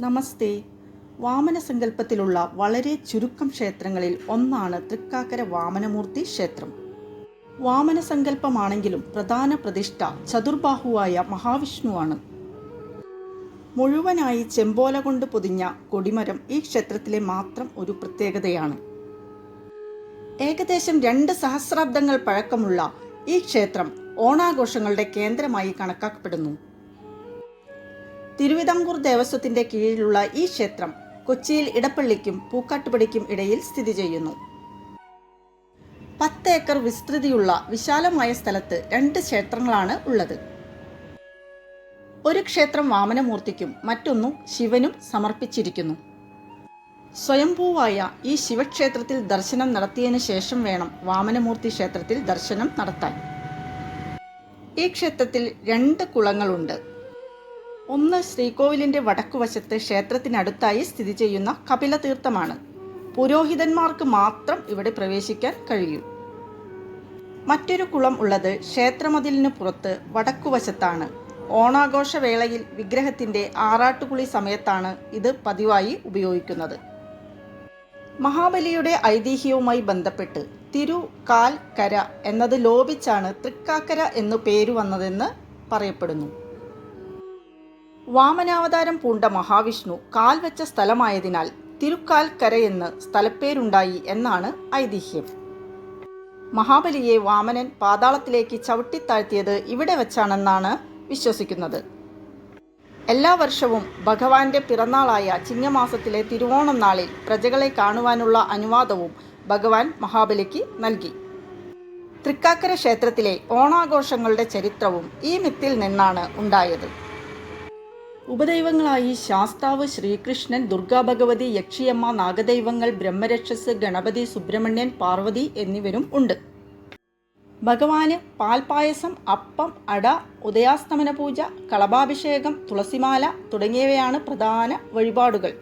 നമസ്തേ. വാമന സങ്കല്പത്തിലുള്ള വളരെ ചുരുക്കം ക്ഷേത്രങ്ങളിൽ ഒന്നാണ് തൃക്കാക്കര വാമനമൂർത്തി ക്ഷേത്രം. വാമന സങ്കല്പമാണെങ്കിലും പ്രധാന പ്രതിഷ്ഠ ചതുർബാഹുവായ മഹാവിഷ്ണുവാണ്. മുഴുവനായി ചെമ്പോല കൊണ്ട് പൊതിഞ്ഞ കൊടിമരം ഈ ക്ഷേത്രത്തിലെ മാത്രം ഒരു പ്രത്യേകതയാണ്. ഏകദേശം രണ്ട് സഹസ്രാബ്ദങ്ങൾ പഴക്കമുള്ള ഈ ക്ഷേത്രം ഓണാഘോഷങ്ങളുടെ കേന്ദ്രമായി കണക്കാക്കപ്പെടുന്നു. തിരുവിതാംകൂർ ദേവസ്വത്തിന്റെ കീഴിലുള്ള ഈ ക്ഷേത്രം കൊച്ചിയിൽ ഇടപ്പള്ളിക്കും പൂക്കാട്ടുപടിക്കും ഇടയിൽ സ്ഥിതി ചെയ്യുന്നു. പത്ത് ഏക്കർ വിസ്തൃതിയുള്ള വിശാലമായ സ്ഥലത്ത് രണ്ട് ക്ഷേത്രങ്ങളാണ് ഉള്ളത്. ഒരു ക്ഷേത്രം വാമനമൂർത്തിക്കും മറ്റൊന്നു ശിവനും സമർപ്പിച്ചിരിക്കുന്നു. സ്വയംഭൂവായ ഈ ശിവക്ഷേത്രത്തിൽ ദർശനം നടത്തിയതിനു ശേഷം വേണം വാമനമൂർത്തി ക്ഷേത്രത്തിൽ ദർശനം നടത്താൻ. ഈ ക്ഷേത്രത്തിൽ രണ്ട് കുളങ്ങളുണ്ട്. ഒന്ന് ശ്രീകോവിലിന്റെ വടക്കുവശത്ത് ക്ഷേത്രത്തിനടുത്തായി സ്ഥിതി ചെയ്യുന്ന കപിലതീർത്ഥമാണ്. പുരോഹിതന്മാർക്ക് മാത്രം ഇവിടെ പ്രവേശിക്കാൻ കഴിയും. മറ്റൊരു കുളം ഉള്ളത് ക്ഷേത്രമതിലിന് പുറത്ത് വടക്കുവശത്താണ്. ഓണാഘോഷ വേളയിൽ വിഗ്രഹത്തിന്റെ ആറാട്ടുകുളി സമയത്താണ് ഇത് പതിവായി ഉപയോഗിക്കുന്നത്. മഹാബലിയുടെ ഐതിഹ്യവുമായി ബന്ധപ്പെട്ട് തിരു കാൽ കര എന്നത് ലോപിച്ചാണ് തൃക്കാക്കര എന്നു പേരു വന്നതെന്ന് പറയപ്പെടുന്നു. വാമനാവതാരം പൂണ്ട മഹാവിഷ്ണു കാൽ വെച്ച സ്ഥലമായതിനാൽ തിരുക്കാൽക്കര എന്ന് സ്ഥലപ്പേരുണ്ടായി എന്നാണ് ഐതിഹ്യം. മഹാബലിയെ വാമനൻ പാതാളത്തിലേക്ക് ചവിട്ടിത്താഴ്ത്തിയത് ഇവിടെ വെച്ചാണെന്നാണ് വിശ്വസിക്കുന്നത്. എല്ലാ വർഷവും ഭഗവാന്റെ പിറന്നാളായ ചിങ്ങമാസത്തിലെ തിരുവോണം നാളിൽ പ്രജകളെ കാണുവാനുള്ള അനുവാദവും ഭഗവാൻ മഹാബലിക്ക് നൽകി. തൃക്കാക്കര ക്ഷേത്രത്തിലെ ഓണാഘോഷങ്ങളുടെ ചരിത്രവും ഈ മിത്തിൽ നിന്നാണ് ഉണ്ടായത്. ഉപദൈവങ്ങളായി ശാസ്താവ് ശ്രീകൃഷ്ണൻ ദുർഗാഭഗവതി യക്ഷിയമ്മ നാഗദൈവങ്ങൾ ബ്രഹ്മരക്ഷസ് ഗണപതി സുബ്രഹ്മണ്യൻ പാർവതി എന്നിവരും ഉണ്ട്. ഭഗവാന് പാൽപായസം അപ്പം അട ഉദയാസ്തമന പൂജ കളഭാഭിഷേകം തുളസിമാല തുടങ്ങിയവയാണ് പ്രധാന വഴിപാടുകൾ.